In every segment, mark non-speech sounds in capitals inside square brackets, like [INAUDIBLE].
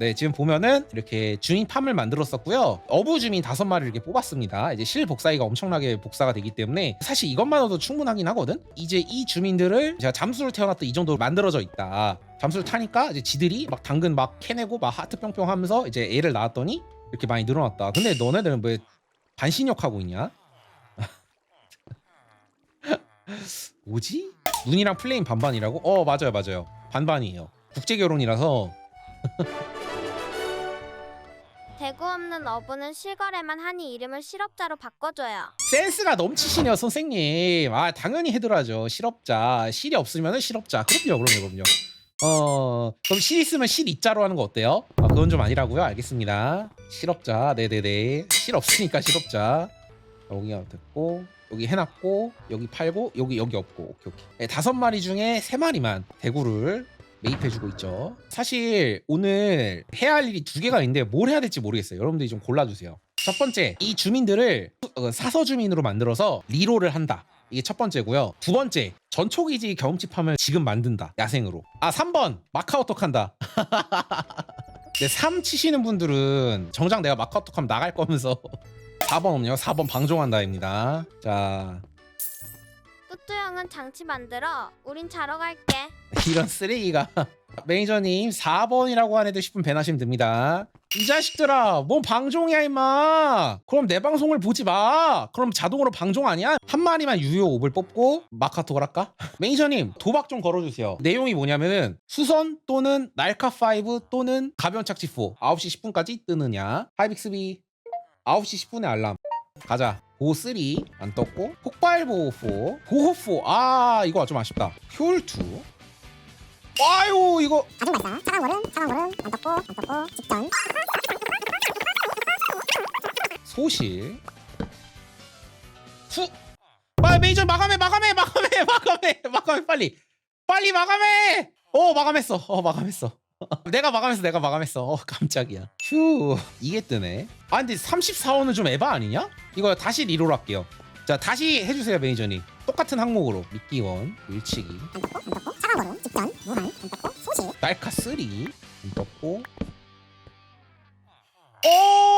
네, 지금 보면은 이렇게 주민 팜을 만들었었고요. 어부 주민 다섯 마리를 이렇게 뽑았습니다. 이제 실 복사기가 엄청나게 복사가 되기 때문에 사실 이것만으로도 충분하긴 하거든. 이제 이 주민들을 제가 잠수를 태어났다 이 정도로 만들어져 있다. 잠수를 타니까 이제 지들이 막 당근 막 캐내고 막 하트 뿅뿅 하면서 이제 애를 낳았더니 이렇게 많이 늘어났다. 근데 너네들은 왜 반신욕 하고 있냐? [LAUGHS] 뭐지? 눈이랑 플레임 반반이라고? 어 맞아요 맞아요 반반이에요 국제 결혼이라서 [LAUGHS] 대구 없는 어부는 실거래만 하니 이름을 실업자로 바꿔줘요. 센스가 넘치시네요 선생님. 아 당연히 해드라죠. 실업자. 실이 없으면 실업자. 그럼요 그럼요 그럼요. 어 그럼 실 있으면 실 이자로 하는 거 어때요? 아 그건 좀 아니라고요? 알겠습니다. 실업자. 네네네. 실 없으니까 실업자. 여기가 됐고 여기 해놨고 여기 팔고 여기 여기 없고. 오케이 오케이. 네, 다섯 마리 중에 세 마리만 대구를 매입해주고 있죠. 사실 오늘 해야 할 일이 두 개가 있는데 뭘 해야 될지 모르겠어요. 여러분들이 좀 골라주세요. 첫 번째 이 주민들을 어, 사서 주민으로 만들어서 리로를 한다. 이게 첫 번째고요. 두 번째 전초기지 경험치팜을 지금 만든다. 야생으로. 아 3번! 마카오톡 한다. 근데 3 치시는 분들은 정작 내가 마카오톡 하면 나갈 거면서 [LAUGHS] 4번 없냐? 4번 방종한다입니다. 자 뚜뚜 형은 장치 만들어. 우린 자러 갈게. [LAUGHS] 이런 쓰레기가 매니저님 4번이라고 한 애들 10분 배나시면 됩니다 이 자식들아 뭔 방종이야 임마 그럼 내 방송을 보지 마 그럼 자동으로 방종 아니야? 한 마리만 유효 옵을 뽑고 마카톡을 할까? [LAUGHS] 매니저님 도박 좀 걸어주세요 내용이 뭐냐면은 수선 또는 날카5 또는 가벼운 착지 4 9시 10분까지 뜨느냐 하이빅스비 9시 10분에 알람 가자. 보호 3 안 떴고. 폭발 보호 4 보호 4 아 이거 좀 아쉽다. 효율 2 아유 이거. 아주 맛있어. 차가운 얼음, 차가운 얼음, 안 떴고, 안 떴고, 직전. 소실. 후. 아, 메이저 마감해 마감해 마감해 [LAUGHS] 마감해 마감해 빨리. 빨리 마감해! 어 마감했어. 어 마감했어 [LAUGHS] 내가 마감했어 내가 마감했어. 어 깜짝이야. 휴 이게 뜨네. 아 근데 34호는 좀 에바 아니냐? 이거 다시 리롤 할게요. 자 다시 해주세요 매니저님. 똑같은 항목으로. 미끼원 밀치기. 안 떴고, 안 떴고, 차가운 얼음, 직전, 무한, 안 떴고, 소실. 날카 3 떴고. 오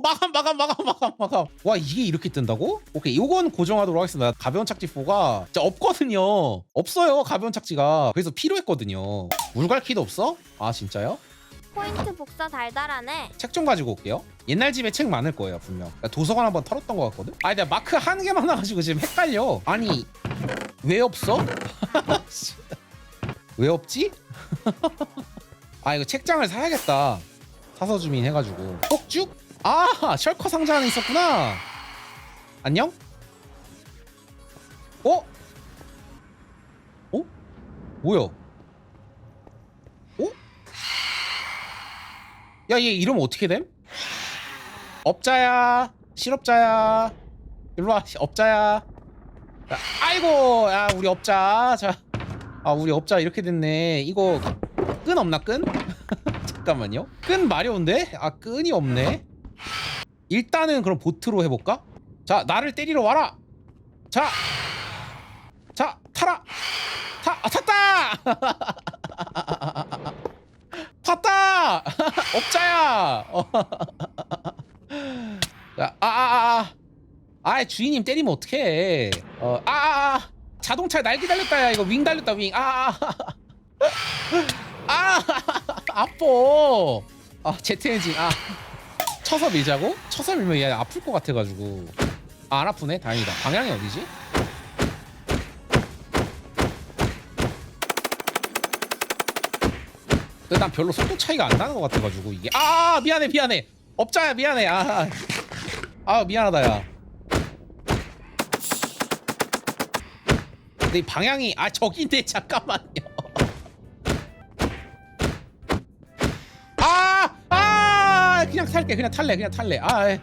마감 마감 마감 마감 마감 와 이게 이렇게 뜬다고? 오케이 요건 고정하도록 하겠습니다 가벼운 착지 4가 진짜 없거든요 없어요 가벼운 착지가 그래서 필요했거든요 물갈퀴도 없어? 아 진짜요? 포인트 복사 달달하네. 책 좀 가지고 올게요 옛날 집에 책 많을 거예요 분명 나 도서관 한번 털었던 것 같거든 아니 내가 마크 한개 많아가지고 지금 헷갈려 아니 왜 없어? [LAUGHS] 왜 없지? [LAUGHS] 아 이거 책장을 사야겠다 사서 주민 해가지고 폭죽? 아 셜커 상자 안에 있었구나 안녕? 어? 어? 뭐야? 어? 야 얘 이름 어떻게 됨? 업자야 실업자야 일로와 시- 업자야 야, 아이고 야 우리 업자 자아 우리 업자 이렇게 됐네 이거 끈 없나 끈? [LAUGHS] 잠깐만요 끈 마려운데? 아 끈이 없네 일단은 그럼 보트로 해볼까? 자 나를 때리러 와라 자 자, 타라 타! 아 탔다! [LAUGHS] 탔다! [LAUGHS] 업자야! [LAUGHS] 어. 자, 아, 아, 아, 아. 아, 주인님 때리면 어떡해. 어, 아, 아, 아. 자동차에 날개 달렸다, 야. 이거 윙 달렸다, 윙. 아, 아, 아. 아, 아파. 아, 제트 엔진, 아. 쳐서 밀자고? 쳐서 밀면 얘 아플 것 같아가지고. 아, 안 아프네? 다행이다. 방향이 어디지? 근데 난 별로 속도 차이가 안 나는 것 같아가지고 이게 아 미안해 미안해 업자야 미안해 아, 아 미안하다 야 근데 이 방향이 아 저긴데 잠깐만요 그냥 탈게 그냥 탈래 그냥 탈래 아, 에.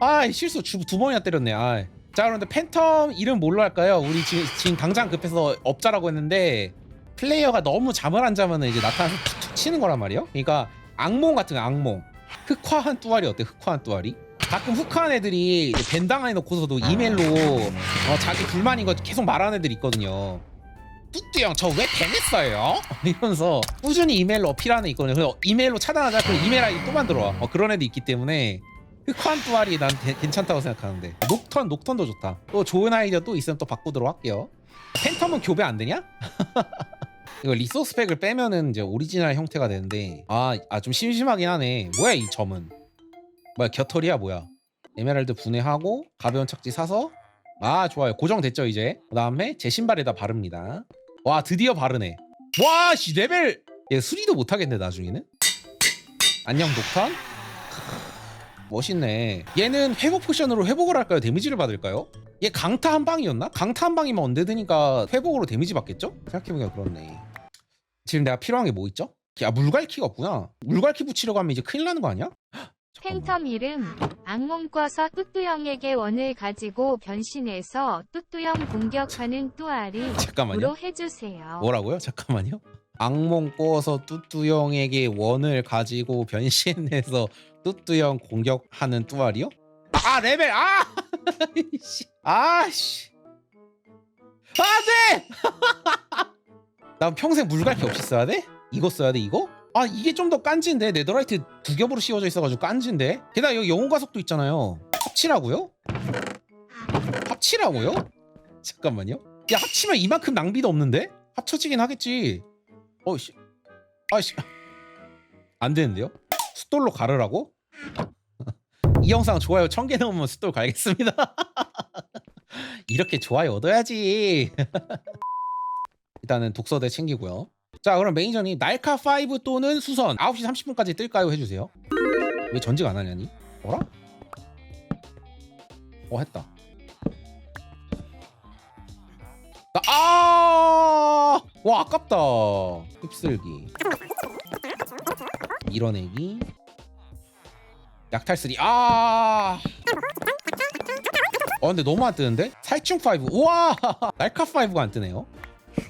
아 실수 두, 두 번이나 때렸네 아. 자 그런데 팬텀 이름 뭘로 할까요? 우리 지금, 지금 당장 급해서 업자라고 했는데 플레이어가 너무 잠을 안 자면 이제 나타나서 툭툭 치는 거란 말이에요. 그러니까 악몽 같은 거 악몽. 흑화한 뚜아리 어때? 흑화한 뚜아리? 가끔 흑화한 애들이 벤당 안에 놓고서도 이메일로 어, 자기 불만인 거 계속 말하는 애들 있거든요. 뚜뚜 형 저 왜 밴했어요? [LAUGHS] 이러면서 꾸준히 이메일로 어필하는 애 있거든요. 그래서 이메일로 차단하자. 그럼 이메일 아이디 또 만들어 와. 어, 그런 애도 있기 때문에 흑환 뚜알이 난 대- 괜찮다고 생각하는데. 녹턴 녹턴도 좋다. 또 좋은 아이디어 또 있으면 또 바꾸도록 할게요. 팬텀은 교배 안 되냐? [LAUGHS] 이거 리소스 팩을 빼면은 이제 오리지널 형태가 되는데. 아 아 좀 심심하긴 하네. 뭐야 이 점은? 뭐야 겨털이야 뭐야? 에메랄드 분해하고 가벼운 착지 사서? 아 좋아요. 고정됐죠 이제. 그 다음에 제 신발에다 바릅니다 와 드디어 바르네. 와씨 레벨. 얘 수리도 못하겠네 나중에는. 안녕 녹턴 멋있네. 얘는 회복 포션으로 회복을 할까요? 데미지를 받을까요? 얘 강타 한 방이었나? 강타 한 방이면 언제드니까 회복으로 데미지 받겠죠? 생각해보니까 그렇네. 지금 내가 필요한 게 뭐 있죠? 야 물갈키가 없구나. 물갈키 붙이려고 하면 이제 큰일 나는 거 아니야. 팬텀 이름 악몽 꿔서 뚜뚜형에게 원을 가지고 변신해서 뚜뚜형 공격하는 뚜아리 [LAUGHS] 잠깐만요 으로 해주세요. 뭐라고요? 잠깐만요. 악몽 꿔서 뚜뚜형에게 원을 가지고 변신해서 뚜뚜형 공격하는 뚜알이요? 아 레벨 아! [LAUGHS] 씨. 아씨 안돼! [LAUGHS] 난 평생 물갈퀴 없이 써야 돼? 이거 써야 돼 이거? 아 이게 좀 더 깐지인데 네더라이트 두 겹으로 씌워져 있어가지고 깐지인데 게다가 여기 영웅 가속도 있잖아요 합치라고요? 합치라고요? 잠깐만요 야 합치면 이만큼 낭비도 없는데? 합쳐지긴 하겠지 어이씨 아이씨 안 되는데요? 숫돌로 가르라고? [LAUGHS] 이 영상 좋아요 1000개 넘으면 숫돌 갈겠습니다 [LAUGHS] 이렇게 좋아요 얻어야지 [LAUGHS] 일단은 독서대 챙기고요 자 그럼 매니저님 날카 5 또는 수선 9시 30분까지 뜰까요 해주세요 왜 전직 안 하냐니? 뭐라? 어 했다 나, 아! 와 아깝다 휩쓸기 밀어내기 약탈 3 아! 어 근데 너무 안 뜨는데? 살충 5 우와 [LAUGHS] 날카 5가 안 뜨네요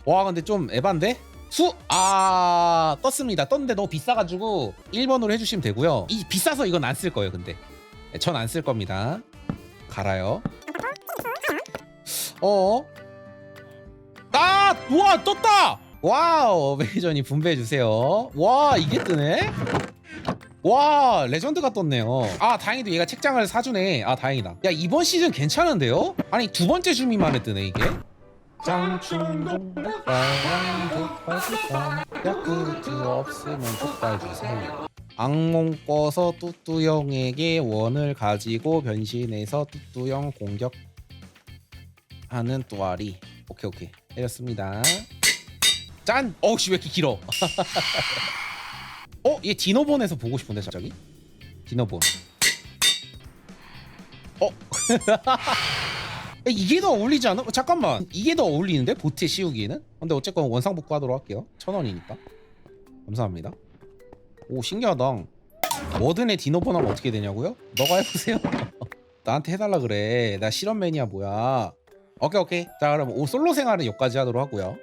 와 근데 좀 에반데? 수! 아 떴습니다 떴는데 너무 비싸가지고 1번으로 해주시면 되고요 이 비싸서 이건 안 쓸 거예요 근데 전 안 쓸 겁니다 갈아요 어 아! 우와 떴다! 와우 매니저님 분배해주세요 와 이게 뜨네? 와 레전드가 떴네요 아 다행히도 얘가 책장을 사주네 아 다행이다 야 이번 시즌 괜찮은데요? 아니 두 번째 주미만에 뜨네 이게 장충동 빨간 족발국밥 야쿠르트 없으면 족발 주세요 악몽 꿔서 뚜뚜형에게 원을 가지고 변신해서 뚜뚜형 공격하는 또아리 오케이 오케이 때렸습니다 짠! 어우씨 왜 이렇게 길어 [LAUGHS] 어? 얘 디노본에서 보고 싶은데 갑자기? 디노본 어? [LAUGHS] 야, 이게 더 어울리지 않아? 어, 잠깐만. 이게 더 어울리는데? 보트에 씌우기에는? 근데 어쨌건 원상복구 하도록 할게요. 천 원이니까. 감사합니다. 오 신기하다. 워든의 디노본 하면 어떻게 되냐고요? 너가 해보세요. [LAUGHS] 나한테 해달라 그래. 나 실험 매니아 뭐야. 오케이 오케이. 자 그럼 오 솔로 생활은 여기까지 하도록 하고요